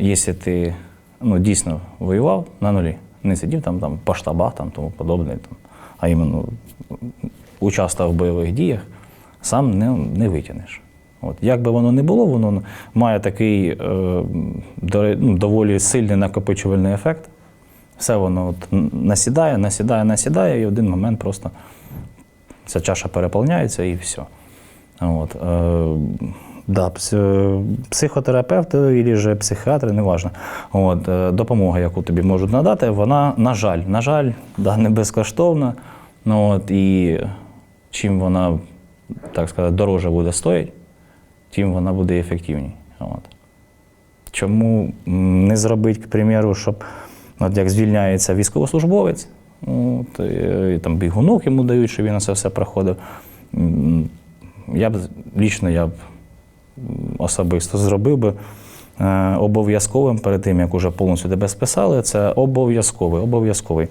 якщо ти ну, дійсно воював на нулі, не сидів там, там по штабах там, тому подобне, там, а іменно участвував в бойових діях, сам не, не витягнеш. От. Як би воно не було, воно має такий е, ну, доволі сильний накопичувальний ефект. Все воно от насідає, насідає, насідає, і в один момент просто ця чаша переповняється і все. От, е, да, пс- психотерапевти або ж психіатри, неважно. От, е, допомога, яку тобі можуть надати, вона, на жаль, на жаль, да, не безкоштовна. Ну, от, і чим вона, так сказати, дороже буде стоїть, тим вона буде ефективній. От. Чому не зробити, к примеру, щоб от як звільняється військовослужбовець, от, і, і там бігунок йому дають, щоб він на це все проходив. Я б лічно я б особисто зробив би е, обов'язковим перед тим, як уже повністю тебе списали, це обов'язковий, обов'язковий.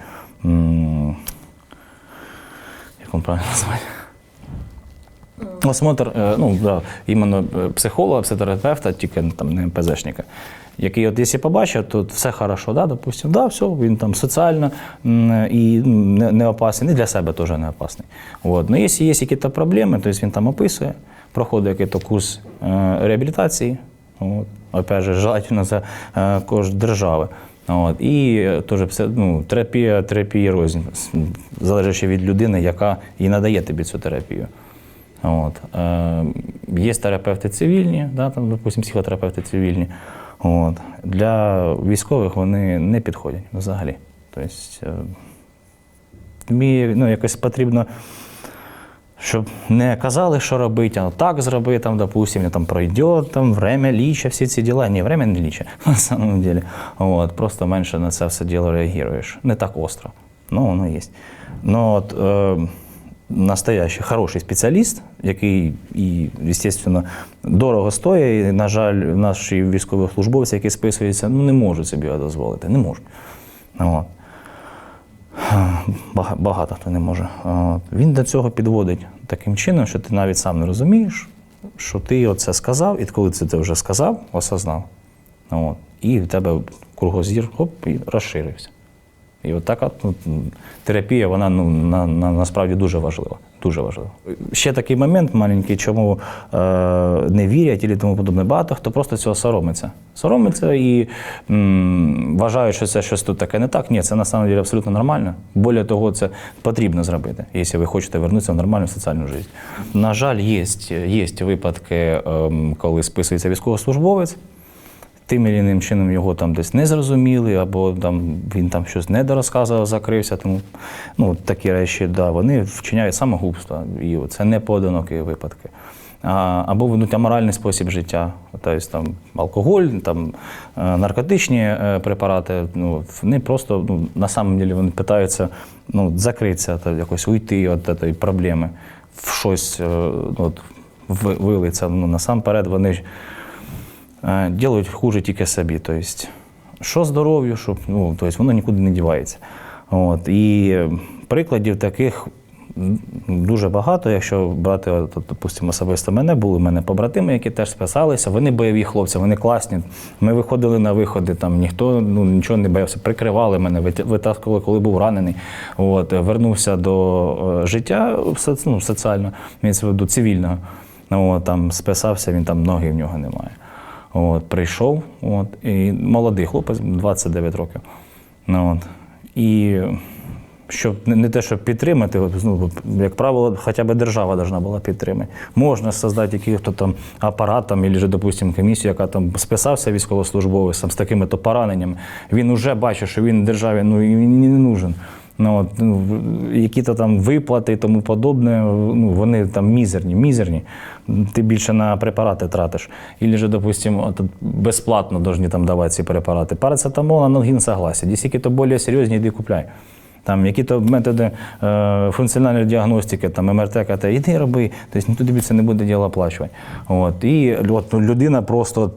Як він правильно назвати? Осмотр, е, ну, да, іменно е, психолога, психотерапевта, тільки ну, там, не МПЗшника. Який, от, якщо побачив, то все хорошо, да, допустим, да, все, він там соціально і не, опасний, і для себе теж не опасний. От. Ну, якщо є якісь проблеми, то він там описує, проходить якийсь курс е, реабілітації, от, опять же, желательно за кошт держави. От, і теж ну, терапія, терапія рознь, залежить від людини, яка і надає тобі цю терапію. От. Е, є терапевти цивільні, да, там, допустим, психотерапевти цивільні. От. Для військових вони не підходять взагалі. Тобто, е, ну, якось потрібно, щоб не казали, що робити, а так зроби, там, допустим, там пройде, там время ліче, всі ці діла. Ні, время не ліче, на самом деле. От, просто менше на це все діло реагуєш. Не так остро. Ну, воно є. Ну, от, е, настоящий хороший спеціаліст, який і, звісно, дорого стоїть. І, на жаль, наші військовослужбовці, які списуються, ну, не можуть собі дозволити. Не можуть. От. Багато хто не може. Він до цього підводить таким чином, що ти навіть сам не розумієш, що ти оце сказав, і коли ти це вже сказав, осознав. І в тебе кругозір хоп, і розширився. І от така ну, терапія, вона ну, на, на, насправді дуже важлива. Дуже важлива. Ще такий момент маленький, чому е, не вірять і тому подобне. Багато хто просто цього соромиться. Соромиться і м, вважають, що це щось тут таке не так. Ні, це на абсолютно нормально. Більше того, це потрібно зробити, якщо ви хочете вернутися в нормальну соціальну життя. На жаль, є, є випадки, ем, коли списується військовослужбовець тим чи іншим чином його там десь не зрозуміли, або там він там щось недорозказував, закрився. Тому ну, такі речі, да, вони вчиняють самогубство. І це не поодинокі випадки. А, або ведуть аморальний спосіб життя, тобто там алкоголь, там е, наркотичні е, препарати. Ну, вони просто ну, на самом деле вони питаються ну, закритися, та якось уйти від цієї проблеми в щось е, от, вилиться. Ну, насамперед вони ж е, делають хуже тільки собі. Тобто, що здоров'ю, що ну, тобто, воно нікуди не дівається. От, і прикладів таких дуже багато. Якщо брати, от, допустимо, особисто мене, були в мене побратими, які теж списалися. Вони бойові хлопці, вони класні. Ми виходили на виходи, там ніхто ну, нічого не боявся, прикривали мене, вит- витаскували, коли був ранений. От, вернувся до е, життя ну, соціально, виду цивільного. Ну, там списався, він там ноги в нього немає. От, прийшов, от, і молодий хлопець, 29 років. Ну, от, і щоб не, те, щоб підтримати, ну, як правило, хоча б держава повинна була підтримати. Можна создати якийсь там апарат, там, або, допустимо, комісію, яка там списався військовослужбовець з такими то пораненнями. Він вже бачить, що він державі ну, він не нужен. Ну, от, ну, які-то там виплати і тому подобне, ну, вони там мізерні, мізерні. Ти більше на препарати тратиш. Ілі же, допустимо, безплатно повинні там давати ці препарати. Парацетамол, аналгін, согласен. Якщо які то більш серйозні, йди купляй. Там які-то методи е, функціональної діагностики, там МРТ, КТ, іди роби, тобто ніхто тобі це не буде діло оплачувати. От. І от, ну, людина просто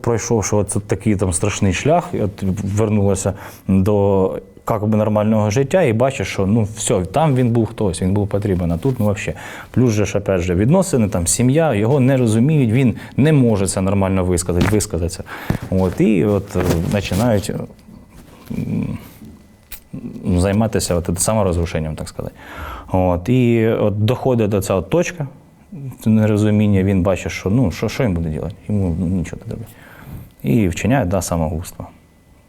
пройшовши от такий там страшний шлях, от, вернулася до як би нормального життя і бачиш, що ну все, там він був хтось, він був потрібен, а тут ну взагалі. Плюс же ж, опять же, відносини, там сім'я, його не розуміють, він не може це нормально висказати, висказатися. От, і от е, починають займатися от, саморозрушенням, так сказати. От, і от доходить до цього точка нерозуміння, він бачить, що ну, що, що він буде робити? Йому ну, нічого не робить. І вчиняє да, самогубство.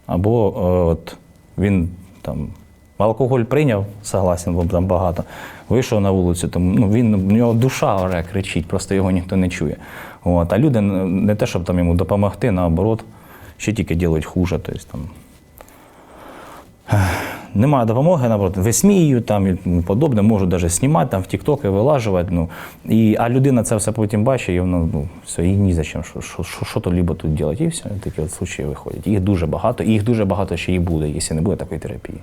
Або е, от, він там алкоголь прийняв, согласен, бо там багато. Вийшов на вулицю, там, ну, він, в нього душа вже кричить, просто його ніхто не чує. От, а люди не те, щоб там йому допомогти, наоборот, ще тільки ділять хуже. Тобто, там, немає допомоги, наоборот, висмію там і подобне, можуть навіть знімати там в тіктоки, вилажувати. Ну, і, а людина це все потім бачить, і воно ну, все, і ні за чим, що, що, що, що то лібо тут робити. І все, такі от случаї виходять. Їх дуже багато, і їх дуже багато ще і буде, якщо не буде такої терапії.